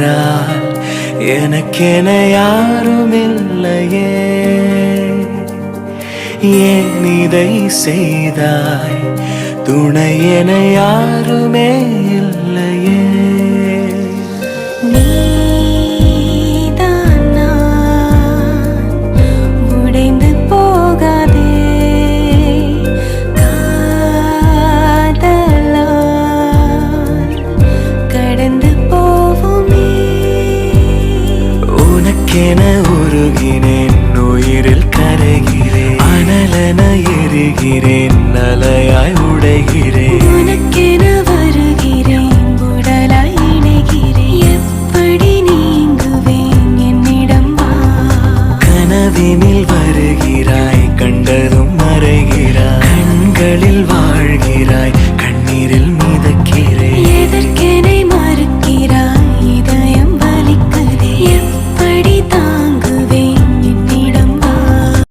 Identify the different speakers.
Speaker 1: என்றால் எனக்கென யாரும் இல்லையே ஏன் இதை செய்தாய்? துணை என யாருமே இல்லை. உனக்கென உருகினேன் உயிரில் கரைகிறேன். அனலன எருகிறேன் நலையாய் உடைகிறேன்.
Speaker 2: உனக்கென வருகிறேன் உடலாய் இணைகிறேன். எப்படி நீங்குவேன் என்னிடம்
Speaker 1: கனவினில் வருகிறாய்.